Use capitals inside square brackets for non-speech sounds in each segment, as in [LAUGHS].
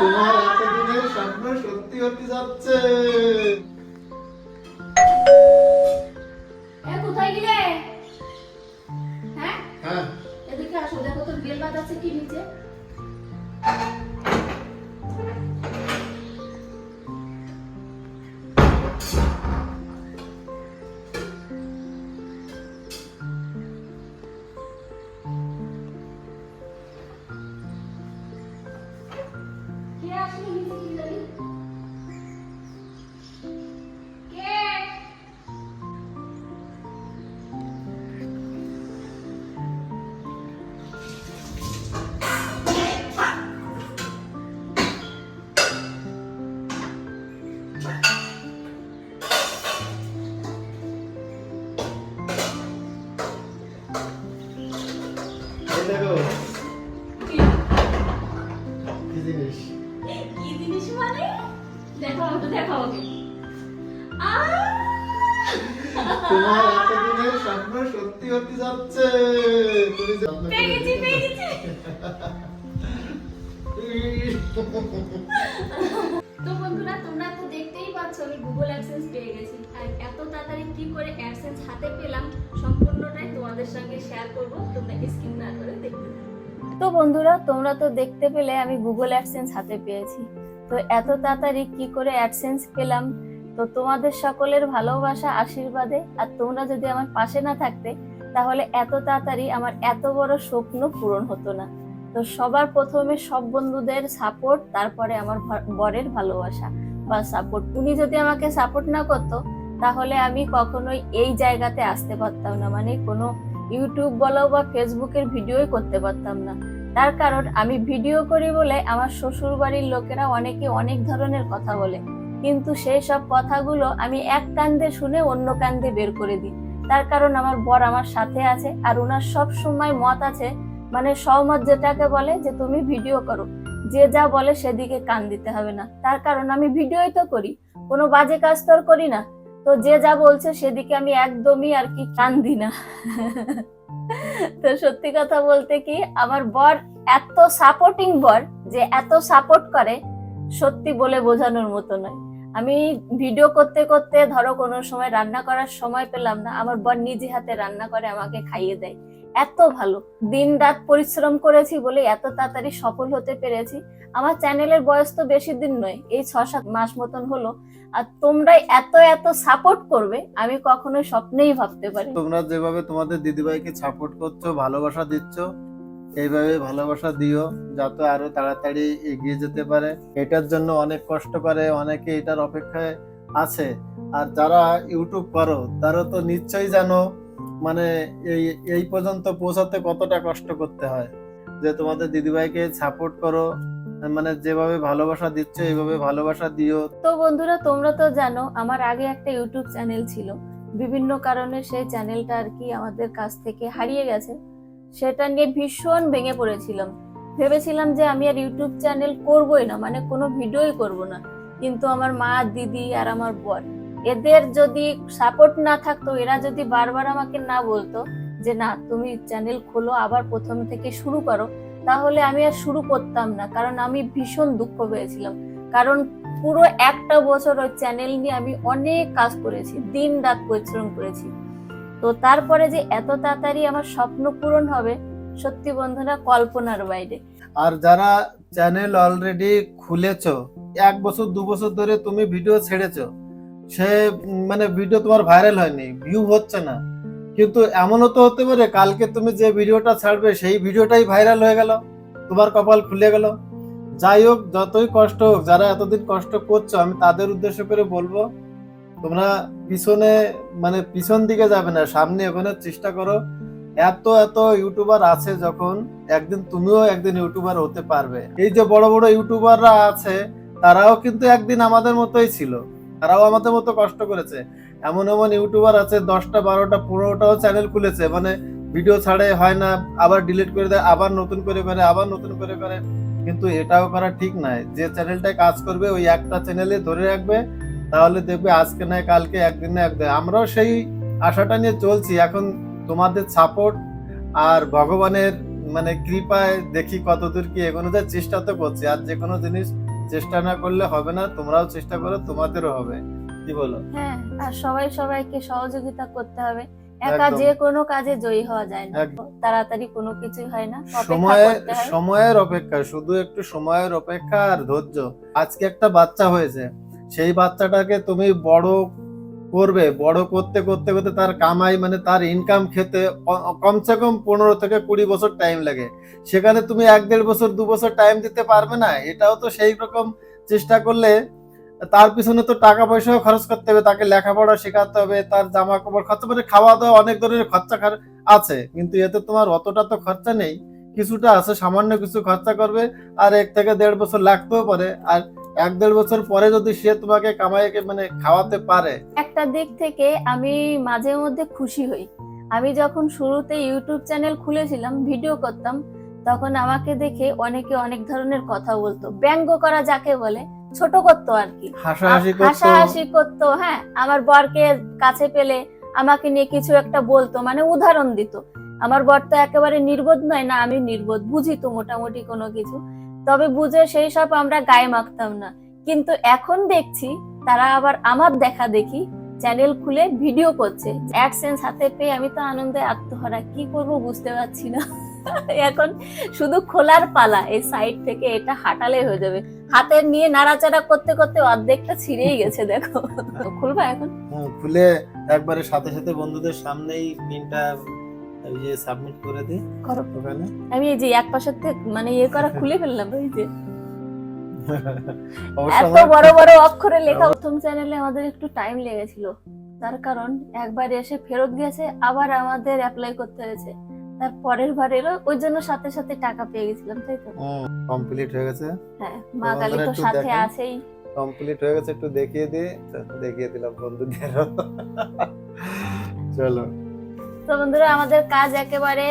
তোমার এতদিনের স্বপ্ন সত্যি হতে যাচ্ছে। কোথায় গেলে? হ্যাঁ? হ্যাঁ। এদিকে আসো দেখো তোর বেল বাজাচ্ছে কি নিচে? কে আসলো নিচে কি জানি কে তো বন্ধুরা, তোমরা তো দেখতেই পাচ্ছ আমি গুগল পেয়ে গেছি আর এত তাড়াতাড়ি করে অ্যাডসেন্স হাতে পেলাম সম্পূর্ণটাই তোমাদের সঙ্গে শেয়ার না করে দেখতে তো বন্ধুরা তোমরা তো দেখতে পেলে আমি গুগল অ্যাডসেন্স হাতে পেয়েছি। তো এত তাড়াতাড়ি কি করে অ্যাডসেন্স পেলাম? তো তোমাদের সকলের ভালোবাসা, আশীর্বাদে, আর তোমরা যদি আমার পাশে না থাকতে, তাহলে এত তাড়াতাড়ি আমার এত বড় স্বপ্ন পূরণ হতো না। তো সবার প্রথমে সব বন্ধুদের সাপোর্ট তারপরে আমার বরের ভালোবাসা বা সাপোর্ট উনি যদি আমাকে সাপোর্ট না করতো, তাহলে আমি কখনোই এই জায়গাতে আসতে পারতাম না। মানে কোনো ইউটিউব বলো বা ফেসবুকের ভিডিওই করতে পারতাম না। তার কারণ আমি ভিডিও করি বলে আমার শ্বশুর বাড়ির লোকেরা অনেকে অনেক ধরনের কথা বলে। কিন্তু সেই সব কথাগুলো আমি এক কান্দে শুনে অন্য কান্দে বের করে দিই। তার কারণ আমার বর আমার সাথে আছে আর ওনার সব সময় মত আছে। মানে সহমত যেটাকে বলে যে, তুমি ভিডিও করো। যে যা বলে সেদিকে কান দিতে হবে না। তার কারণ আমি ভিডিওই তো করি। কোনো বাজে কাজ তো আর করি না। তো যে যা বলছে সেদিকে আমি একদমই আর কি কান দিই না। [LAUGHS] তো সত্যি কথা বলতে কি, আমার বর এত সাপোর্টিং বর যে এত সাপোর্ট করে, সত্যি বলে বোঝানোর মতো নয়। আমি ভিডিও করতে করতে ধরো কোনো সময় রান্না করার সময় পেলাম না, আমার বর নিজে হাতে রান্না করে আমাকে খাইয়ে দেয়। এত ভালো। দিন রাত পরিশ্রম করেছি বলে এত তাড়াতাড়ি সফল হতে পেরেছি। আমার চ্যানেলের বয়স তো বেশি দিন নয়, এই ছ সাত মাস মতন হলো। আর তোমরা এত এত সাপোর্ট করবে, আমি কখনোই স্বপ্নেই ভাবতে পারি তোমরা যেভাবে তোমাদের দিদিভাইকে সাপোর্ট করছ, ভালোবাসা দিচ্ছ, এইভাবে ভালোবাসা দিও, যাতে আরও তাড়াতাড়ি এগিয়ে যেতে পারে। এটার জন্য অনেক কষ্ট করে, অনেকে এটার অপেক্ষায় আছে। আর যারা ইউটিউব করো, তারা তো নিশ্চয়ই জানো মানে এই এই পর্যন্ত পৌঁছাতে কতটা কষ্ট করতে হয়? যে তোমাদের দিদিভাইকে সাপোর্ট করো মানে যেভাবে ভালোবাসা দিচ্ছ, এইভাবে ভালোবাসা দিও। তো বন্ধুরা, তোমরা তো জানো, আমার আগে একটা ইউটিউব চ্যানেল ছিল। বিভিন্ন কারণে সেই চ্যানেলটা আর কি আমাদের কাছ থেকে হারিয়ে গেছে। সেটা নিয়ে ভীষণ ভেঙে পড়েছিলাম। ভেবেছিলাম যে আমি আর ইউটিউব চ্যানেল করবোই না মানে কোনো ভিডিওই করব না। কিন্তু আমার মা, দিদি আর আমার বর এদের যদি সাপোর্ট না থাকতো, এরা যদি বারবার আমাকে না বলতো যে, না, তুমি চ্যানেল খোলো, আবার প্রথম থেকে শুরু করো, তাহলে আমি আর শুরু করতাম না। কারণ আমি ভীষণ দুঃখ পেয়েছিলাম। কারণ পুরো একটা বছর ওই চ্যানেল নিয়ে আমি অনেক কাজ করেছি, দিন রাত পরিশ্রম করেছি। তো তারপরে যে এত তাড়াতাড়ি আমার স্বপ্ন পূরণ হবে, সত্যি বন্ধুরা, কল্পনার বাইরে। আর যারা চ্যানেল অলরেডি খুলেছো, এক বছর, দু বছর ধরে তুমি ভিডিও ছেড়েছো সে মানে ভিডিও তোমার ভাইরাল হয়নি ভিউ হচ্ছে না। কিন্তু এমনও তো হতে পারে, কালকে তুমি যে ভিডিওটা ছাড়বে, সেই ভিডিওটাই ভাইরাল হয়ে গেল, তোমার কপাল খুলে গেল। যাই হোক, যতই কষ্ট হোক, যারা এতদিন কষ্ট করছ, আমি তাদের উদ্দেশ্য করে বলব, তোমরা পিছনে মানে পিছন দিকে যাবে না, সামনে এগোনোর চেষ্টা করো। এত এত ইউটিউবার আছে যখন একদিন তুমিও একদিন ইউটিউবার হতে পারবে। এই যে বড় বড় ইউটিউবাররা আছে, তারাও কিন্তু একদিন আমাদের মতোই ছিল। তারাও আমাদের মতো কষ্ট করেছে। এমন এমন ইউটিউবার আছে, দশটা, বারোটা, পনেরোটাও চ্যানেল খুলেছে। মানে ভিডিও ছাড়ে হয় না, আবার ডিলিট করে দেয়, আবার নতুন করে করে, আবার নতুন করে করে। কিন্তু এটাও করা ঠিক নয়। যে চ্যানেলটায় কাজ করবে, ওই একটা চ্যানেলে ধরে রাখবে, তাহলে দেখবে আজকে নয়, কালকে একদিন না একদিন আমরাও সেই আশাটা নিয়ে চলছি। এখন তোমাদের সাপোর্ট আর ভগবানের মানে কৃপায় দেখি কতদূর কি এগোনো যায়, চেষ্টা তো করছি। আর যে কোনো জিনিস চেষ্টা না করলে হবে না তোমরাও চেষ্টা করো তোমাদেরও হবে। কি বলো? হ্যাঁ আর সবাই সবাইকে সহযোগিতা করতে হবে। একা। যে কোনো কাজে জয়ী হওয়া যায় না। তাড়াতাড়ি কোনো কিছুই হয় না সময়ে সময়ের সময়ের অপেক্ষা শুধু একটু সময়ের অপেক্ষা আর ধৈর্য। আজকে একটা বাচ্চা হয়েছে। সেই বাচ্চাটাকে তুমি বড় করবে, বড় করতে করতে করতে তার কামাই মানে তার ইনকাম খেতে কমসে কম পনেরো থেকে কুড়ি বছর টাইম লাগে। সেখানে তুমি এক দেড় বছর, দু বছর টাইম দিতে পারবে না। এটাও তো সেই রকম চেষ্টা করলে তার পিছনে তো টাকা পয়সাও খরচ করতে হবে, তাকে লেখাপড়া শেখাতে হবে, তার জামা কাপড় খরচা মানে খাওয়া দাওয়া অনেক ধরনের খরচা খর- আছে। কিন্তু এতে তোমার অতটা তো খরচা নেই। কিছুটা আছে সামান্য কিছু খরচা করবে আর এক থেকে দেড় বছর লাগতেও পারে। আর এক দেড় বছর পরে যদি সে তোমাকে কামাইকে মানে খাওয়াতে পারে। একটা দিক থেকে আমি মাঝে মধ্যে খুশি হই। আমি যখন শুরুতে ইউটিউব চ্যানেল খুলেছিলাম ভিডিও করতাম তখন আমাকে দেখে অনেকে অনেক ধরনের কথা বলতো। ব্যঙ্গ করা যাকে বলে ছোট করতো আর কি। হাসাহাসি করতো। হাসাহাসি করতো হ্যাঁ। আমার বরকে কাছে পেলে আমাকে নিয়ে কিছু একটা বলতো মানে উদাহরণ দিত। আমার বর তো একেবারে নির্বোধ নয়, না, আমি নির্বোধ, বুঝি তো মোটামুটি কোনো কিছু। তবে বুঝে সেই সব আমরা গায়ে মাখতাম না। কিন্তু এখন দেখছি, তারা আবার আমার দেখা দেখি, চ্যানেল খুলে ভিডিও করছে। অ্যাডসেন্স হাতে পেয়ে আমি তো আনন্দে আত্মহারা, কি করব বুঝতে পারছি না। এখন শুধু খোলার পালা, এই সাইড থেকে এটা হাঁটালে হয়ে যাবে। হাতে নিয়ে নাড়াচাড়া করতে করতে অর্ধেকটা ছিঁড়েই গেছে, দেখো। খুলবা এখন? খুলে একবারে সাথে সাথে বন্ধুদের সামনেই পিনটা ওই যে সাবমিট করে দিই করো। ওখানে আমি এই যে এক পাশের থেকে মানে ইয়ে করা [LAUGHS] খুলে ফেললাম ওই যে। [LAUGHS] এত বড় বড় অক্ষরে লেখা। প্রথম চ্যানেলে আমাদের একটু টাইম লেগেছিল। তার কারণ একবার এসে ফেরত গেছে আবার আমাদের অ্যাপ্লাই করতে হয়েছে। তার পরের বার এলো ওই জন্য সাথে সাথে টাকা পেয়ে গেছিলাম তাই তো? কমপ্লিট হয়ে গেছে। হ্যাঁ মা কালী তো সাথে আছেই। কমপ্লিট হয়ে গেছে একটু দেখিয়ে তো দেখিয়ে দিলাম বন্ধুদের [LAUGHS] চলো। তো বন্ধুরা, আমাদের কাজ একেবারে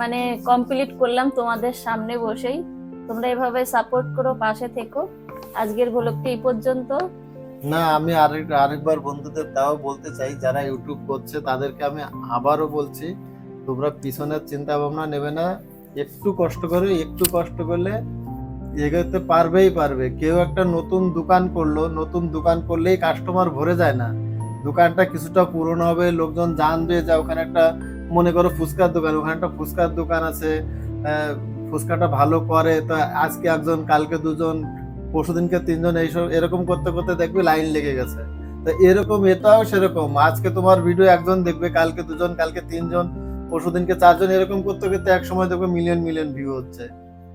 মানে কমপ্লিট করলাম তোমাদের সামনে বসেই। তোমরা এভাবে সাপোর্ট করো, পাশে থেকো। আজকের ব্লগটি এই পর্যন্ত। না, আমি আরেক, আরেকবার বন্ধুদের তাও বলতে চাই, যারা ইউটিউব করছে, তাদেরকে আমি আবারও বলছি, তোমরা পিছনের চিন্তা ভাবনা নেবে না। একটু কষ্ট করে, একটু কষ্ট করলে এগোতে পারবেই পারবে। কেউ একটা নতুন দোকান করল, নতুন দোকান করলেই কাস্টমার ভরে যায় না। দোকানটা কিছুটা পুরনো হবে, লোকজন জানবে যে ওখানে একটা, মনে করো ফুচকার দোকান, ওখানে একটা ফুচকার দোকান আছে ফুচকাটা ভালো করে, তো আজকে একজন, কালকে দুজন পরশু দিনকে তিনজন, এইসব এরকম করতে করতে দেখবে লাইন লেগে গেছে। তো এরকম, এটাও সেরকম। আজকে তোমার ভিডিও একজন দেখবে, কালকে দুজন, কালকে তিনজন পরশু দিনকে চারজন, এরকম করতে করতে এক সময় দেখবে মিলিয়ন মিলিয়ন ভিউ হচ্ছে।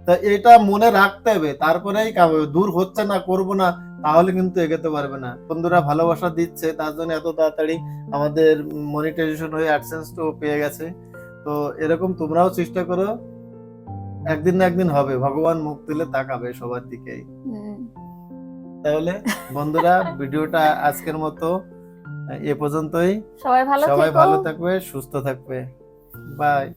তা এটা মনে রাখতে হবে, তারপরেই দূর হচ্ছে না, করব না তাহলে কিন্তু এগোতে পারবে না। বন্ধুরা ভালোবাসা দিচ্ছে তার জন্য এত তাড়াতাড়ি আমাদের মনিটাইজেশন হয়ে অ্যাডসেন্স তো পেয়ে গেছে। তো এরকম তোমরাও চেষ্টা করো একদিন না একদিন হবে ভগবান মুখ তুলে তাকাবে সবার দিকেই। তাহলে বন্ধুরা [LAUGHS] ভিডিওটা আজকের মতো এ পর্যন্তই। সবাই ভালো সবাই ভালো থাকবে সুস্থ থাকবে। বাই